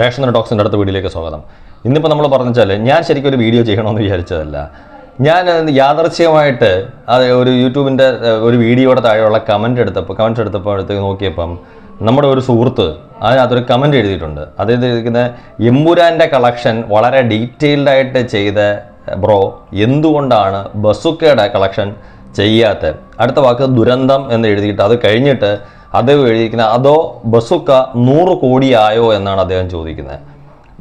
Ration ടോക്സിന്റെ അടുത്ത വീഡിയോയിലേക്ക് സ്വാഗതം. ഇന്നിപ്പോൾ നമ്മൾ പറഞ്ഞാൽ ഞാൻ ശരിക്കും ഒരു വീഡിയോ ചെയ്യണമെന്ന് വിചാരിച്ചതല്ല. ഞാൻ യാദർച്ഛികമായിട്ട് അത് ഒരു യൂട്യൂബിന്റെ ഒരു വീഡിയോയുടെ താഴെയുള്ള കമന്റ് എടുത്തപ്പോൾ കമന്റ് എടുത്തപ്പോൾ എടുത്ത് നോക്കിയപ്പം നമ്മുടെ ഒരു സുഹൃത്ത് അതിനകത്തൊരു കമന്റ് എഴുതിയിട്ടുണ്ട്. അതായത് ഇരിക്കുന്ന എമ്പുരാന്റെ കളക്ഷൻ വളരെ ഡീറ്റെയിൽഡായിട്ട് ചെയ്ത ബ്രോ എന്തുകൊണ്ടാണ് ബസുക്കയുടെ കളക്ഷൻ ചെയ്യാത്ത അടുത്ത വാക്ക് ദുരന്തം എന്ന് എഴുതിയിട്ട് അത് കഴിഞ്ഞിട്ട് അത് എഴുതിയിരിക്കുന്നത് അതോ ബസുക്ക നൂറ് കോടിയായോ എന്നാണ് അദ്ദേഹം ചോദിക്കുന്നത്.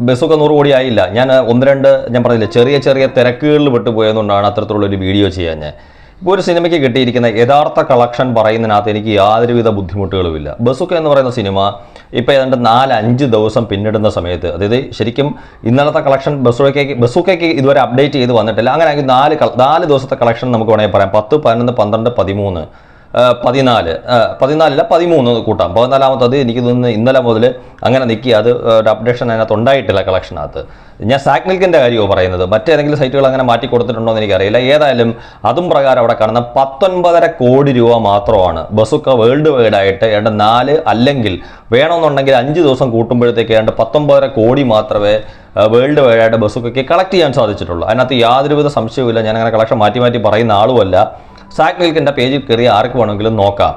ബസ്സൊക്കെ നൂറ് കോടി ആയില്ല ഞാൻ ഒന്ന് രണ്ട് ഞാൻ പറഞ്ഞില്ല ചെറിയ ചെറിയ തിരക്കുകളിൽ വിട്ടുപോയതുകൊണ്ടാണ് അത്തരത്തിലുള്ള ഒരു വീഡിയോ ചെയ്യാൻ ഞാൻ. ഇപ്പോൾ ഒരു സിനിമയ്ക്ക് കിട്ടിയിരിക്കുന്ന യഥാർത്ഥ കളക്ഷൻ പറയുന്നതിനകത്ത് എനിക്ക് യാതൊരുവിധ ബുദ്ധിമുട്ടുകളുമില്ല. ബസ്സൊക്കെ എന്ന് പറയുന്ന സിനിമ ഇപ്പോൾ ഏതാണ്ട് നാല് അഞ്ച് ദിവസം പിന്നിടുന്ന സമയത്ത് അതായത് ശരിക്കും ഇന്നലത്തെ കളക്ഷൻ ബസുക്കേക്ക് ബസുക്കേക്ക് ഇതുവരെ അപ്ഡേറ്റ് ചെയ്ത് വന്നിട്ടില്ല. അങ്ങനെയാണെങ്കിൽ നാല് നാല് ദിവസത്തെ കളക്ഷൻ നമുക്ക് വേണമെങ്കിൽ പറയാം. പത്ത് പതിനൊന്ന് പന്ത്രണ്ട് പതിമൂന്ന് പതിനാല്. പതിനാലല്ല പതിമൂന്ന് കൂട്ടാം. പതിനാലാമത്തത് എനിക്ക് തോന്നുന്നു ഇന്നലെ മുതൽ അങ്ങനെ നിൽക്കി അത് ഒരു അപ്ഡേഷൻ അതിനകത്ത് ഉണ്ടായിട്ടില്ല കളക്ഷനകത്ത് ഞാൻ സാക് മിൽക്കിന്റെ കാര്യമോ പറയുന്നത്. മറ്റേതെങ്കിലും സൈറ്റുകൾ അങ്ങനെ മാറ്റി കൊടുത്തിട്ടുണ്ടോ എന്ന് എനിക്കറിയില്ല. ഏതായാലും അതും പ്രകാരം അവിടെ കാണുന്ന പത്തൊൻപതര കോടി രൂപ മാത്രമാണ് ബസുക്ക വേൾഡ് വൈഡ് ആയിട്ട് ഏതാണ്ട് നാല് അല്ലെങ്കിൽ വേണമെന്നുണ്ടെങ്കിൽ അഞ്ച് ദിവസം കൂട്ടുമ്പോഴത്തേക്ക് ഏതാണ്ട് പത്തൊമ്പതര കോടി മാത്രമേ വേൾഡ് വൈഡായിട്ട് ബസുക്കൊക്കെ കളക്ട് ചെയ്യാൻ സാധിച്ചിട്ടുള്ളൂ. അതിനകത്ത് യാതൊരുവിധ സംശയവുമില്ല. ഞാൻ അങ്ങനെ കളക്ഷൻ മാറ്റി മാറ്റി പറയുന്ന ആളുമല്ല. സാക് മിൽക്കിന്റെ പേജിൽ കയറി ആർക്ക് വേണമെങ്കിലും നോക്കാം.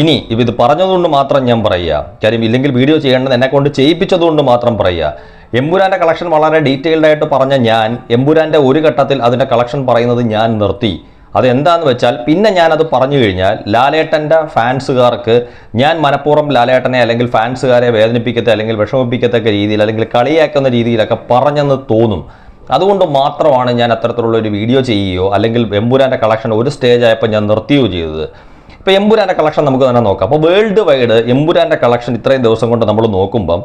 ഇനി ഇത് പറഞ്ഞതുകൊണ്ട് മാത്രം ഞാൻ പറയുക. കാര്യം ഇല്ലെങ്കിൽ വീഡിയോ ചെയ്യേണ്ടത് എന്നെ കൊണ്ട് ചെയ്യിപ്പിച്ചതുകൊണ്ട് മാത്രം പറയുക. എമ്പുരാന്റെ കളക്ഷൻ വളരെ ഡീറ്റെയിൽഡ് ആയിട്ട് പറഞ്ഞ ഞാൻ എമ്പുരാന്റെ ഒരു ഘട്ടത്തിൽ അതിന്റെ കളക്ഷൻ പറയുന്നത് ഞാൻ നിർത്തി. അതെന്താന്ന് വെച്ചാൽ പിന്നെ ഞാനത് പറഞ്ഞു കഴിഞ്ഞാൽ ലാലേട്ടന്റെ ഫാൻസുകാർക്ക് ഞാൻ മനഃപൂർവം ലാലേട്ടനെ അല്ലെങ്കിൽ ഫാൻസുകാരെ വേദനിപ്പിക്കത്തെ അല്ലെങ്കിൽ വിഷമിപ്പിക്കത്തക്ക രീതിയിൽ അല്ലെങ്കിൽ കളിയാക്കുന്ന രീതിയിലൊക്കെ പറഞ്ഞെന്ന് തോന്നും. അതുകൊണ്ട് മാത്രമാണ് ഞാൻ അത്തരത്തിലുള്ള ഒരു വീഡിയോ ചെയ്യുകയോ അല്ലെങ്കിൽ എമ്പുരാന്റെ കളക്ഷൻ ഒരു സ്റ്റേജ് ആയപ്പോൾ ഞാൻ നിർത്തുകയോ ചെയ്തത്. ഇപ്പോൾ എമ്പുരാന്റെ കളക്ഷൻ നമുക്ക് തന്നെ നോക്കാം. അപ്പോൾ വേൾഡ് വൈഡ് എമ്പുരാന്റെ കളക്ഷൻ ഇത്രയും ദിവസം കൊണ്ട് നമ്മൾ നോക്കുമ്പം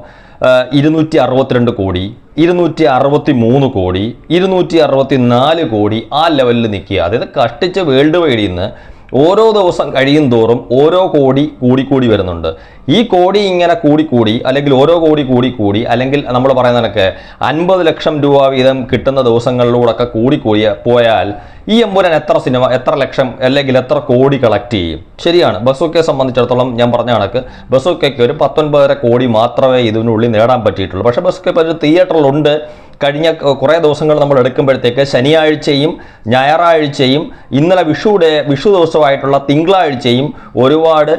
ഇരുന്നൂറ്റി അറുപത്തിരണ്ട് കോടി ഇരുന്നൂറ്റി അറുപത്തി മൂന്ന് കോടി ഇരുന്നൂറ്റി അറുപത്തി നാല് കോടി ആ ലെവലിൽ നിൽക്കുക. അതായത് കഷ്ടിച്ച് വേൾഡ് വൈഡിൽ നിന്ന് ഓരോ ദിവസം കഴിയും തോറും ഓരോ കോടി കൂടിക്കൂടി വരുന്നുണ്ട്. ഈ കോടി ഇങ്ങനെ കൂടിക്കൂടി അല്ലെങ്കിൽ ഓരോ കോടി കൂടിക്കൂടി അല്ലെങ്കിൽ നമ്മൾ പറയുന്ന കണക്ക് അൻപത് ലക്ഷം രൂപ വീതം കിട്ടുന്ന ദിവസങ്ങളിലൂടെയൊക്കെ കൂടിക്കൂടി പോയാൽ ഈ എമ്പുരാൻ എത്ര സിനിമ എത്ര ലക്ഷം അല്ലെങ്കിൽ എത്ര കോടി കളക്ട് ചെയ്യും? ശരിയാണ്. ബസ്സൊക്കെ സംബന്ധിച്ചിടത്തോളം ഞാൻ പറഞ്ഞ കണക്ക് ബസ്സൊക്കെ ഒരു പത്തൊൻപതര കോടി മാത്രമേ ഇതിനുള്ളിൽ നേടാൻ പറ്റിയിട്ടുള്ളൂ. പക്ഷേ ഇപ്പോൾ ഒരു തിയേറ്ററിലുണ്ട്. കഴിഞ്ഞ കുറേ ദിവസങ്ങൾ നമ്മൾ എടുക്കുമ്പോഴത്തേക്ക് ശനിയാഴ്ചയും ഞായറാഴ്ചയും ഇന്നലെ വിഷുവിടെ വിഷു ദിവസമായിട്ടുള്ള തിങ്കളാഴ്ചയും ഒരുപാട്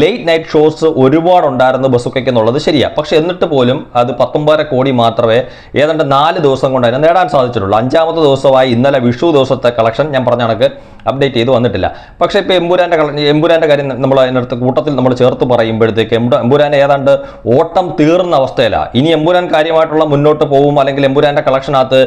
ലേറ്റ് നൈറ്റ് ഷോസ് ഒരുപാട് ഉണ്ടായിരുന്നു ബസ്സുക്കയ്ക്ക് എന്നുള്ളത് ശരിയാണ് പക്ഷെ എന്നിട്ട് പോലും അത് പത്തൊമ്പതര കോടി മാത്രമേ ഏതാണ്ട് നാല് ദിവസം കൊണ്ട് അതിനെ നേടാൻ സാധിച്ചിട്ടുള്ളൂ. അഞ്ചാമത്തെ ദിവസമായി ഇന്നലെ വിഷു ദിവസത്തെ കളക്ഷൻ ഞാൻ പറഞ്ഞ കണക്ക് അപ്ഡേറ്റ് ചെയ്ത് വന്നിട്ടില്ല. പക്ഷേ ഇപ്പോൾ എമ്പുരാന്റെ എമ്പുരാന്റെ കാര്യം നമ്മൾ അതിനടുത്ത് കൂട്ടത്തിൽ നമ്മൾ ചേർത്ത് പറയുമ്പോഴത്തേക്ക് എമ്പുര എമ്പുരാൻ ഏതാണ്ട് ഓട്ടം തീർന്ന അവസ്ഥയിലാണ് ഇനി എമ്പുരാൻ കാര്യമായിട്ടുള്ള മുന്നോട്ട് പോകും അല്ലെങ്കിൽ എമ്പുരാന്റെ കളക്ഷനകത്ത്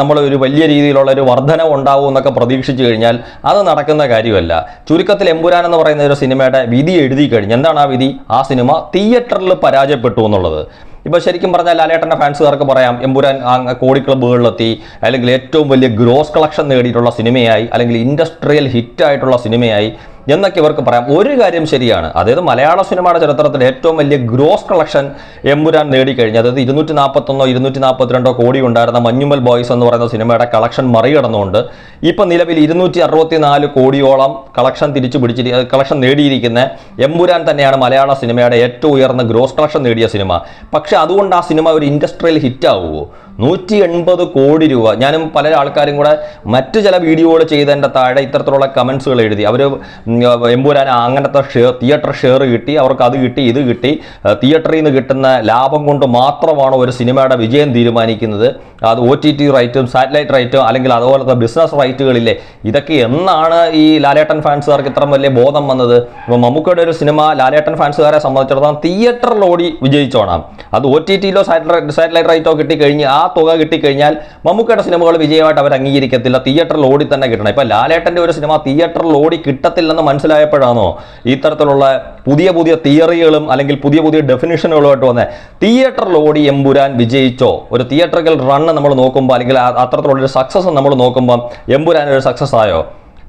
നമ്മൾ ഒരു വലിയ രീതിയിലുള്ള ഒരു വർധനം ഉണ്ടാവും എന്നൊക്കെ പ്രതീക്ഷിച്ചു കഴിഞ്ഞാൽ അത് നടക്കുന്ന കാര്യമല്ല. ചുരുക്കത്തിൽ എമ്പുരാൻ എന്ന് പറയുന്ന ഒരു സിനിമയുടെ വിധി എഴുതി കഴിഞ്ഞ്. എന്താണ് ആ വിധി? ആ സിനിമ തിയേറ്ററിൽ പരാജയപ്പെട്ടു എന്നുള്ളത്. ഇപ്പോൾ ശരിക്കും പറഞ്ഞാൽ ലാലേട്ടന്റെ ഫാൻസുകാർക്ക് പറയാം എമ്പുരാൻ കോടി ക്ലബ്ബുകളിലെത്തി അല്ലെങ്കിൽ ഏറ്റവും വലിയ ഗ്രോസ് കളക്ഷൻ നേടിയിട്ടുള്ള സിനിമയായി അല്ലെങ്കിൽ ഇൻഡസ്ട്രിയൽ ഹിറ്റായിട്ടുള്ള സിനിമയായി എന്നൊക്കെ ഇവർക്ക് പറയാം. ഒരു കാര്യം ശരിയാണ്. അതായത് മലയാള സിനിമയുടെ ചരിത്രത്തിൽ ഏറ്റവും വലിയ ഗ്രോസ് കളക്ഷൻ എമ്പുരാൻ നേടിക്കഴിഞ്ഞു അതായത് ഇരുന്നൂറ്റി നാൽപ്പത്തൊന്നോ ഇരുന്നൂറ്റി നാൽപ്പത്തിരണ്ടോ കോടി ഉണ്ടായിരുന്ന മഞ്ഞുമൽ ബോയ്സ് എന്ന് പറയുന്ന സിനിമയുടെ കളക്ഷൻ മറികടന്നുകൊണ്ട് ഇപ്പം നിലവിൽ ഇരുന്നൂറ്റി അറുപത്തി നാല് കോടിയോളം കളക്ഷൻ തിരിച്ചു പിടിച്ചിരി കളക്ഷൻ നേടിയിരിക്കുന്ന എമ്പുരാൻ തന്നെയാണ് മലയാള സിനിമയുടെ ഏറ്റവും ഉയർന്ന ഗ്രോസ് കളക്ഷൻ നേടിയ സിനിമ. പക്ഷേ അതുകൊണ്ട് ആ സിനിമ ഒരു ഇൻഡസ്ട്രിയൽ ഹിറ്റാവുമോ നൂറ്റി എൺപത് കോടി രൂപ. ഞാനും പല ആൾക്കാരും കൂടെ മറ്റു ചില വീഡിയോകൾ ചെയ്തതിന്റെ താഴെ ഇത്തരത്തിലുള്ള കമൻസുകൾ എഴുതി. അവർ എമ്പൂരാൻ അങ്ങനത്തെ ഷെയർ തിയേറ്റർ ഷെയർ കിട്ടി അവർക്ക് അത് കിട്ടി ഇത് കിട്ടി. തിയേറ്ററിൽ നിന്ന് കിട്ടുന്ന ലാഭം കൊണ്ട് മാത്രമാണ് ഒരു സിനിമയുടെ വിജയം തീരുമാനിക്കുന്നത്. അത് ഒ ടി ടി റൈറ്റും സാറ്റലൈറ്റ് റൈറ്റും അല്ലെങ്കിൽ അതുപോലത്തെ ബിസിനസ് റൈറ്റുകളില്ലേ ഇതൊക്കെ എന്നാണ് ഈ ലാലേട്ടൻ ഫാൻസുകാർക്ക് ഇത്ര വലിയ ബോധം വന്നത്? ഇപ്പോൾ മമ്മൂക്കയുടെ ഒരു സിനിമ ലാലേട്ടൻ ഫാൻസുകാരെ സംബന്ധിച്ചിടത്തോളം തിയേറ്ററിൽ ഓടി വിജയിച്ചോണം. അത് ഒ ടി ടിയിലോ സാറ്റലൈറ്റ് സാറ്റലൈറ്റ് റൈറ്റോ കിട്ടിക്കഴിഞ്ഞ് ആ തുക കിട്ടിക്കഴിഞ്ഞാൽ മമ്മൂക്കയുടെ സിനിമകൾ വിജയമായിട്ട് അവർ അംഗീകരിക്കത്തില്ല. തിയേറ്ററിൽ ഓടി തന്നെ കിട്ടണം. ഇപ്പം ലാലേട്ടന്റെ ഒരു സിനിമ തിയേറ്ററിൽ ഓടി കിട്ടത്തില്ലെന്ന് മനസ്സിലായപ്പോഴാണോ ഇത്തരത്തിലുള്ള തരത്തിലുള്ള പുതിയ പുതിയ തിയറികളും അല്ലെങ്കിൽ പുതിയ പുതിയ ഡെഫിനിഷനുകളുമായിട്ട് വന്നത് തിയേറ്ററിൽ ഓടി എമ്പുരാൻ വിജയിച്ചോ? ഒരു തിയേറ്ററിൽ റണ്ണ് നമ്മൾ നോക്കുമ്പോൾ അല്ലെങ്കിൽ അത്തരത്തിലുള്ളൊരു സക്സസ് നമ്മൾ നോക്കുമ്പോൾ എമ്പുരാൻ ഒരു സക്സസ് ആയോ?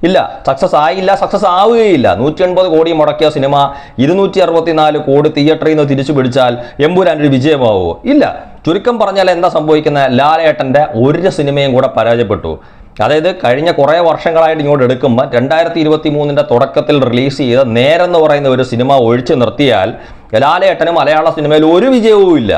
ഇല്ല സക്സസ് ആയില്ല സക്സസ് ആവുകയില്ല. നൂറ്റി എൺപത് കോടി മുടക്കിയ സിനിമ ഇരുന്നൂറ്റി അറുപത്തിനാല് കോടി തിയേറ്ററിൽ നിന്ന് തിരിച്ചു പിടിച്ചാൽ എമ്പുരാൻ ഒരു വിജയമാവുമോ ഇല്ല. ചുരുക്കം പറഞ്ഞാൽ എന്താ സംഭവിക്കുന്നത്? ലാലേട്ടന്റെ ഒരു സിനിമയും കൂടെ പരാജയപ്പെട്ടു. അതായത് കഴിഞ്ഞ കുറേ വർഷങ്ങളായിട്ട് ഇങ്ങോട്ട് എടുക്കുമ്പോൾ രണ്ടായിരത്തി ഇരുപത്തി മൂന്നിന്റെ തുടക്കത്തിൽ റിലീസ് ചെയ്ത നേരെന്ന് പറയുന്ന ഒരു സിനിമ ഒഴിച്ചു നിർത്തിയാൽ ലാലേട്ടന് മലയാള സിനിമയിൽ ഒരു വിജയവും ഇല്ല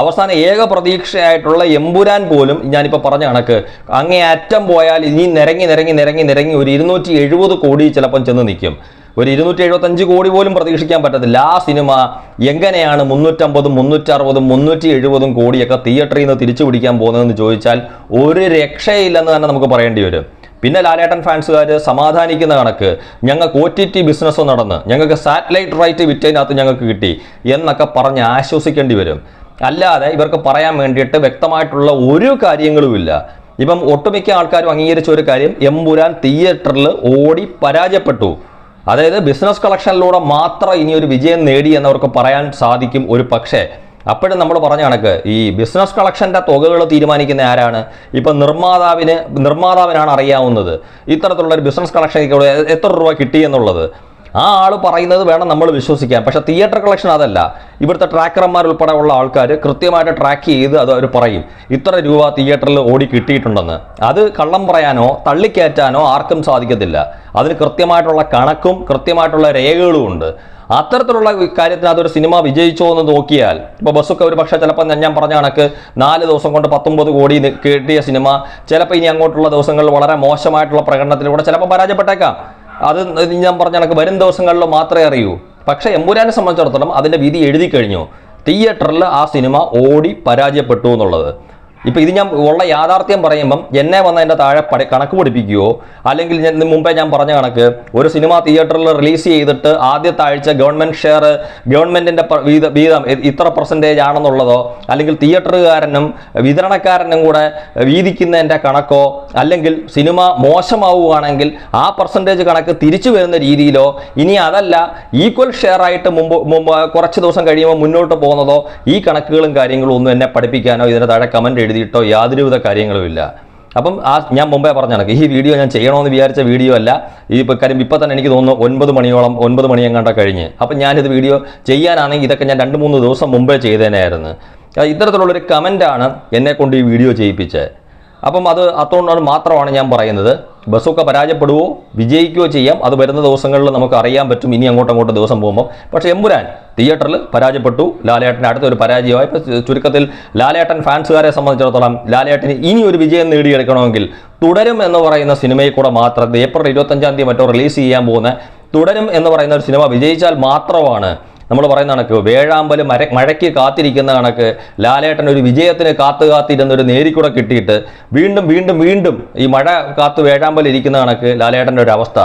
അവസാന ഏക പ്രതീക്ഷയായിട്ടുള്ള എമ്പുരാൻ പോലും ഞാനിപ്പോൾ പറഞ്ഞ കണക്ക് അങ്ങേ അറ്റം പോയാൽ ഇനി നിരങ്ങി നിരങ്ങി നിരങ്ങി നിരങ്ങി ഒരു ഇരുന്നൂറ്റി എഴുപത് കോടി ചിലപ്പം ചെന്ന് നിൽക്കും. ഒരു ഇരുന്നൂറ്റി എഴുപത്തഞ്ച് കോടി പോലും പ്രതീക്ഷിക്കാൻ പറ്റത്തില്ല. ആ സിനിമ എങ്ങനെയാണ് മുന്നൂറ്റമ്പതും മുന്നൂറ്ററുപതും മുന്നൂറ്റി എഴുപതും കോടിയൊക്കെ തിയേറ്ററിൽ നിന്ന് തിരിച്ചു പിടിക്കാൻ പോകുന്നതെന്ന് ചോദിച്ചാൽ ഒരു രക്ഷയില്ലെന്ന് തന്നെ നമുക്ക് പറയേണ്ടി വരും. പിന്നെ ലാലേട്ടൻ ഫാൻസുകാർ സമാധാനിക്കുന്ന കണക്ക് ഞങ്ങൾക്ക് ഒ ടി ടി ബിസിനസ് നടന്ന് ഞങ്ങൾക്ക് സാറ്റലൈറ്റ് റൈറ്റ് വിറ്റതിനകത്ത് ഞങ്ങൾക്ക് കിട്ടി എന്നൊക്കെ പറഞ്ഞ് ആശ്വസിക്കേണ്ടി വരും. അല്ലാതെ ഇവർക്ക് പറയാൻ വേണ്ടിയിട്ട് വ്യക്തമായിട്ടുള്ള ഒരു കാര്യങ്ങളുമില്ല. ഇപ്പം ഒട്ടുമിക്ക ആൾക്കാരും അംഗീകരിച്ച ഒരു കാര്യം എമ്പുരാൻ തിയേറ്ററിൽ ഓടി പരാജയപ്പെട്ടു. അതായത് ബിസിനസ് കളക്ഷനിലൂടെ മാത്രം ഇനി ഒരു വിജയം നേടി എന്നവർക്ക് പറയാൻ സാധിക്കും ഒരു പക്ഷേ. അപ്പോഴും നമ്മൾ പറഞ്ഞ കണക്ക് ഈ ബിസിനസ് കളക്ഷന്റെ തുകകൾ തീരുമാനിക്കുന്ന ആരാണ്? ഇപ്പം നിർമ്മാതാവിന് നിർമ്മാതാവിനാണ് അറിയാവുന്നത്. ഇത്തരത്തിലുള്ള ഒരു ബിസിനസ് കളക്ഷൻ എത്ര രൂപ കിട്ടി എന്നുള്ളത്. ആ ആൾ പറയുന്നത് വേണം നമ്മൾ വിശ്വസിക്കാൻ. പക്ഷേ തിയേറ്റർ കളക്ഷൻ അതല്ല. ഇവിടുത്തെ ട്രാക്കർമാർ ഉൾപ്പെടെ ഉള്ള ആൾക്കാർ കൃത്യമായിട്ട് ട്രാക്ക് ചെയ്ത് അത് അവർ പറയും. ഇത്ര രൂപ തിയേറ്ററിൽ ഓടി കിട്ടിയിട്ടുണ്ടെന്ന്. അത് കള്ളം പറയാനോ തള്ളിക്കയറ്റാനോ ആർക്കും സാധിക്കത്തില്ല. അതിന് കൃത്യമായിട്ടുള്ള കണക്കും കൃത്യമായിട്ടുള്ള രേഖകളും ഉണ്ട്. അത്തരത്തിലുള്ള കാര്യത്തിന് അതൊരു സിനിമ വിജയിച്ചോ എന്ന് നോക്കിയാൽ ഇപ്പോൾ ബസ്സൊക്കെ ഒരു പക്ഷേ ചിലപ്പോൾ ഞാൻ- പറഞ്ഞ കണക്ക് നാല് ദിവസം കൊണ്ട് പത്തൊമ്പത് കോടി കിട്ടിയ സിനിമ ചിലപ്പോൾ ഇനി അങ്ങോട്ടുള്ള ദിവസങ്ങളിൽ വളരെ മോശമായിട്ടുള്ള പ്രകടനത്തിലൂടെ ചിലപ്പോൾ പരാജയപ്പെട്ടേക്കാം. അത് ഞാൻ പറഞ്ഞ കണക്ക് വരും ദിവസങ്ങളിൽ മാത്രമേ അറിയൂ. പക്ഷേ എമ്പുരാനെ സംബന്ധിച്ചിടത്തോളം അതിന്റെ വിധി എഴുതി കഴിഞ്ഞു. തിയേറ്ററിൽ ആ സിനിമ ഓടി പരാജയപ്പെട്ടു എന്നുള്ളത്. ഇപ്പൊ ഇത് ഞാൻ ഉള്ള യാഥാർത്ഥ്യം പറയുമ്പം എന്നെ വന്ന് എന്റെ താഴെ പഠി കണക്ക് പഠിപ്പിക്കുകയോ അല്ലെങ്കിൽ ഞാൻ മുമ്പേ ഞാൻ പറഞ്ഞ കണക്ക് ഒരു സിനിമ തിയേറ്ററിൽ റിലീസ് ചെയ്തിട്ട് ആദ്യത്തെ ആഴ്ച ഗവൺമെന്റ് ഷെയർ ഗവൺമെന്റിന്റെ വീതം ഇത്ര പെർസെന്റേജ് ആണെന്നുള്ളതോ അല്ലെങ്കിൽ തിയേറ്ററുകാരനും വിതരണക്കാരനും കൂടെ വീതിക്കുന്നതിന്റെ കണക്കോ അല്ലെങ്കിൽ സിനിമ മോശമാവുകയാണെങ്കിൽ ആ പെർസെന്റേജ് കണക്ക് തിരിച്ചു വരുന്ന രീതിയിലോ ഇനി അതല്ല ഈക്വൽ ഷെയർ ആയിട്ട് മുമ്പ് മുമ്പ് കുറച്ച് ദിവസം കഴിയുമ്പോൾ മുന്നോട്ട് പോകുന്നതോ ഈ കണക്കുകളും കാര്യങ്ങളും ഒന്നും എന്നെ പഠിപ്പിക്കാനോ ഇതിന് താഴെ കമന്റ് എഴുതിയിട്ടോ യാതൊരുവിധ കാര്യങ്ങളും ഇല്ല അപ്പം ആ ഞാൻ മുമ്പേ പറഞ്ഞ കണക്ക് ഈ വീഡിയോ ഞാൻ ചെയ്യണമെന്ന് വിചാരിച്ച വീഡിയോ അല്ല. ഈ കാര്യം ഇപ്പം തന്നെ എനിക്ക് തോന്നുന്നു ഒൻപത് മണിയോളം ഒൻപത് മണി എങ്ങാണ്ട കഴിഞ്ഞ്. അപ്പം ഞാനിത് വീഡിയോ ചെയ്യാനാണെങ്കിൽ ഇതൊക്കെ ഞാൻ രണ്ട് മൂന്ന് ദിവസം മുമ്പേ ചെയ്തേനായിരുന്നു ഇത്തരത്തിലുള്ളൊരു കമന്റാണ് എന്നെ കൊണ്ട് ഈ വീഡിയോ ചെയ്യിപ്പിച്ചത്. അപ്പം അത് അതുകൊണ്ടാണ് മാത്രമാണ് ഞാൻ പറയുന്നത്. ബസ്സൊക്കെ പരാജയപ്പെടുവോ? വിജയിക്കുകയോ ചെയ്യാം. അത് വരുന്ന ദിവസങ്ങളിൽ നമുക്ക് അറിയാൻ പറ്റും. ഇനി അങ്ങോട്ടും അങ്ങോട്ടും ദിവസം പോകുമ്പോൾ പക്ഷേ എമ്പുരാൻ തിയേറ്ററിൽ പരാജയപ്പെട്ടു. ലാലേട്ടന്റെ അടുത്തൊരു പരാജയമായി. ഇപ്പോൾ ചുരുക്കത്തിൽ ലാലേട്ടൻ ഫാൻസുകാരെ സംബന്ധിച്ചിടത്തോളം ലാലേട്ടന് ഇനി ഒരു വിജയം നേടിയെടുക്കണമെങ്കിൽ തുടരും എന്ന് പറയുന്ന സിനിമയിൽ കൂടെ മാത്രം ഏപ്രിൽ ഇരുപത്തഞ്ചാം തീയതി മറ്റോ റിലീസ് ചെയ്യാൻ പോകുന്ന തുടരും എന്ന് പറയുന്ന ഒരു സിനിമ വിജയിച്ചാൽ മാത്രമാണ് നമ്മൾ പറയുന്ന കണക്ക് വേഴാമ്പൽ മര മഴയ്ക്ക് കാത്തിരിക്കുന്ന കണക്ക് ലാലേട്ടൻ ഒരു വിജയത്തിന് കാത്തു കാത്തിരുന്ന ഒരു നേരിക്കൂടെ കിട്ടിയിട്ട് വീണ്ടും വീണ്ടും വീണ്ടും ഈ മഴ കാത്ത് വേഴാമ്പൽ ഇരിക്കുന്ന കണക്ക് ലാലേട്ടന്റെ ഒരു അവസ്ഥ.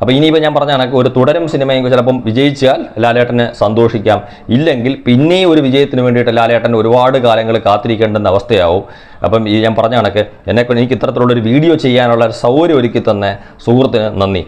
അപ്പോൾ ഇനിയിപ്പോൾ ഞാൻ പറഞ്ഞ കണക്ക് ഒരു തുടരും സിനിമയും ചിലപ്പം വിജയിച്ചാൽ ലാലേട്ടന് സന്തോഷിക്കാം. ഇല്ലെങ്കിൽ പിന്നെയും ഒരു വിജയത്തിന് വേണ്ടിയിട്ട് ലാലേട്ടൻ ഒരുപാട് കാലങ്ങൾ കാത്തിരിക്കേണ്ടെന്ന അവസ്ഥയാവും. അപ്പം ഈ ഞാൻ പറഞ്ഞ കണക്ക് എന്നെ എനിക്ക് ഇത്തരത്തിലുള്ളൊരു വീഡിയോ ചെയ്യാനുള്ള സൗകര്യം ഒരുക്കി തന്നെ സുഹൃത്തിന് നന്ദി.